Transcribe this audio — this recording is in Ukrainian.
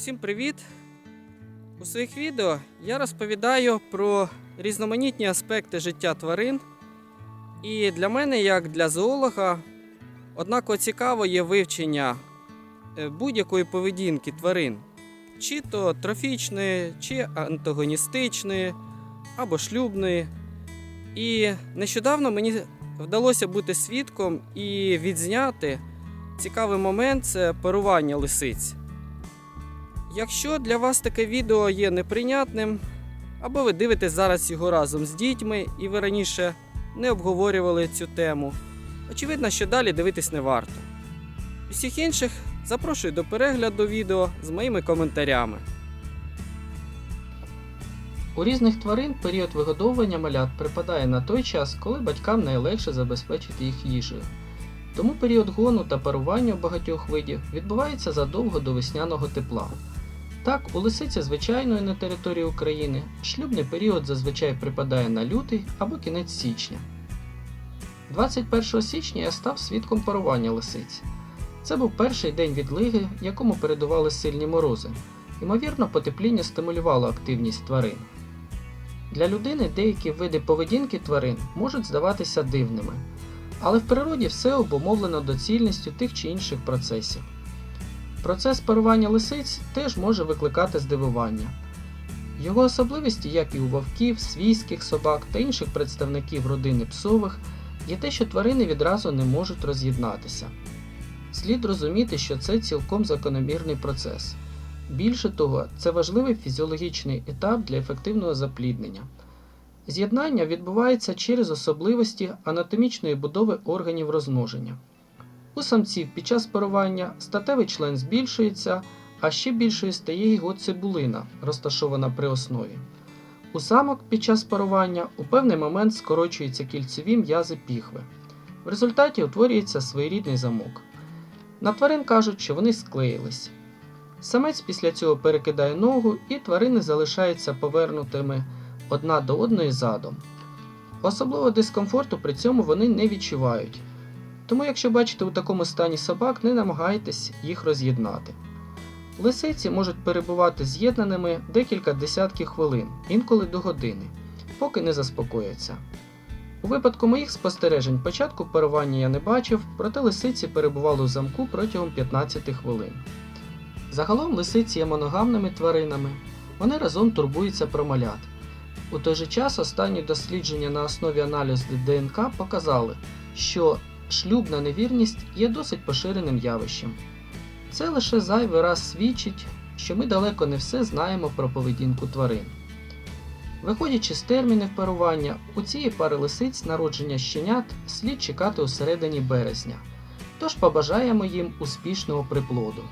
Усім привіт! У своїх відео я розповідаю про різноманітні аспекти життя тварин. І для мене, як для зоолога, однаково цікаво є вивчення е, будь-якої поведінки тварин, чи то трофічної, чи антагоністичної, або шлюбної. І нещодавно мені вдалося бути свідком і відзняти цікавий момент це парування лисиць. Якщо для вас таке відео є неприйнятним, або ви дивитесь зараз його разом з дітьми і ви раніше не обговорювали цю тему, очевидно, що далі дивитись не варто. Усіх інших запрошую до перегляду відео з моїми коментарями. У різних тварин період вигодовування малят припадає на той час, коли батькам найлегше забезпечити їх їжею. Тому період гону та парування у багатьох видів відбувається задовго до весняного тепла. Так, у лисиці звичайної на території України шлюбний період зазвичай припадає на лютий або кінець січня. 21 січня я став свідком парування лисиць. Це був перший день відлиги, якому передували сильні морози. Ймовірно, потепління стимулювало активність тварин. Для людини деякі види поведінки тварин можуть здаватися дивними, але в природі все обумовлено доцільністю тих чи інших процесів. Процес парування лисиць теж може викликати здивування. Його особливості, як і у вовків, свійських собак та інших представників родини псових, є те, що тварини відразу не можуть роз'єднатися. Слід розуміти, що це цілком закономірний процес. Більше того, це важливий фізіологічний етап для ефективного запліднення. З'єднання відбувається через особливості анатомічної будови органів розмноження. У самців під час парування статевий член збільшується, а ще більшою стає його цибулина, розташована при основі. У самок під час парування у певний момент скорочуються кільцеві м'язи піхви. В результаті утворюється своєрідний замок. На тварин кажуть, що вони склеїлись. Самець після цього перекидає ногу, і тварини залишаються повернутими одна до одної задом. Особливого дискомфорту при цьому вони не відчувають. Тому, якщо бачите у такому стані собак, не намагайтесь їх роз'єднати. Лисиці можуть перебувати з'єднаними декілька десятків хвилин, інколи до години, поки не заспокояться. У випадку моїх спостережень початку парування я не бачив, проте лисиці перебували у замку протягом 15 хвилин. Загалом лисиці є моногамними тваринами, вони разом турбуються про малят. У той же час останні дослідження на основі аналізу ДНК показали, що шлюбна невірність є досить поширеним явищем. Це лише зайвий раз свідчить, що ми далеко не все знаємо про поведінку тварин. Виходячи з термінів парування, у цієї пари лисиць народження щенят слід чекати у середині березня. Тож побажаємо їм успішного приплоду.